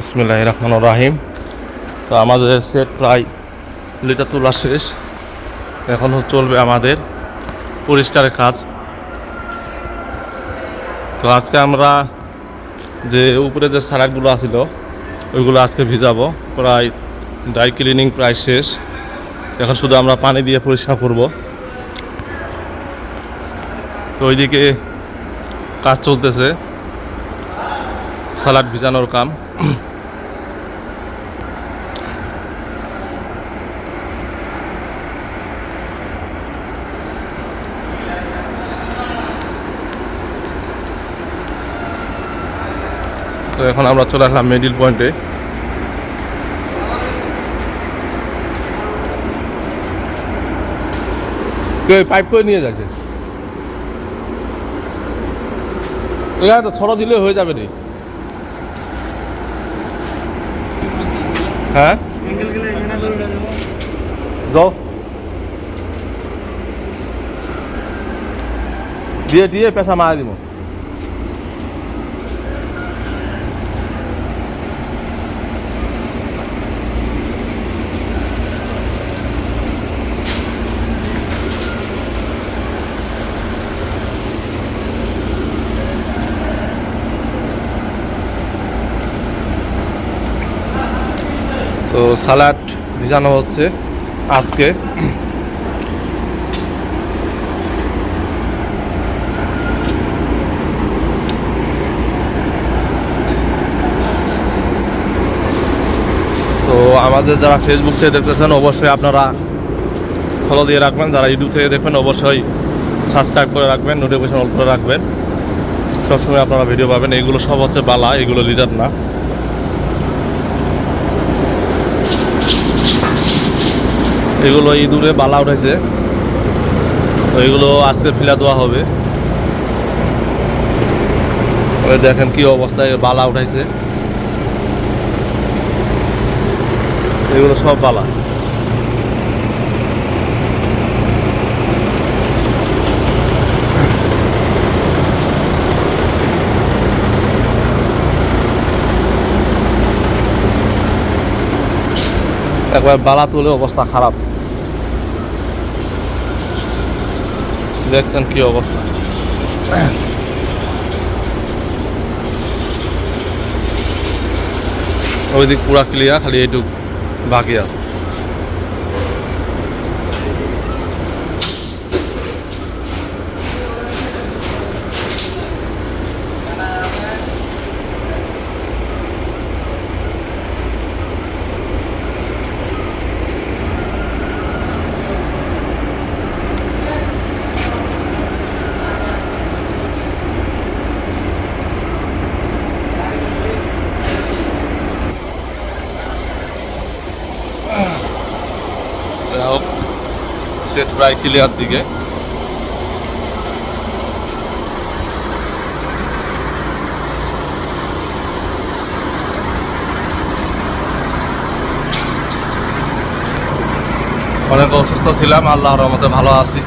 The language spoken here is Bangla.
ইসমিল্লাহ রহমান রাহিম। তো আমাদের সেট প্রায় লিটার তোলা শেষ। এখনও চলবে আমাদের পরিষ্কারের কাজ। তো আজকে আমরা যে উপরে যে সারাকগুলো আছিল ওইগুলো আজকে ভিজাবো। প্রায় ড্রাই ক্লিনিং প্রায় শেষ। এখন শুধু আমরা পানি দিয়ে পরিষ্কার করব। তো ওইদিকে কাজ চলতেছে। সালাড ভিজানোর কাম। তো এখন আমরা চলে আসলাম মিডিল পয়েন্টে পাইপ করে নিয়ে যাচ্ছে ছড়া দিলে হয়ে যাবে রে। হ্যাঁ? যাও দিয়ে দিয়ে পেশা মারা দিব তো সালাড ভিজানো হচ্ছে আজকে। তো আমাদের যারা ফেসবুক থেকে দেখতেছেন, অবশ্যই আপনারা ফলো দিয়ে রাখবেন। যারা ইউটিউব থেকে দেখবেন, অবশ্যই সাবস্ক্রাইব করে রাখবেন নোটিফিকেশন অল করে রাখবেন। সবসময় আপনারা ভিডিও পাবেন। এগুলো সব হচ্ছে বালা, এগুলো লিডার না। এগুলো ইঁদুরে বালা উঠেছে। তো এগুলো আজকে ফিলা দেওয়া হবে। দেখেন কি অবস্থায় বালা উঠাইছে। এগুলো সব বালা। একবার বালা তুলে অবস্থা খারাপ। দেখছেন কি অবস্থা। ওইদিক পুরা ক্লিয়ার খালি এইটুক বাকি আছে। প্রায় ক্লিয়ার দিকে। অনেক অসুস্থ ছিলাম আল্লাহর রহমতে ভালো আছি।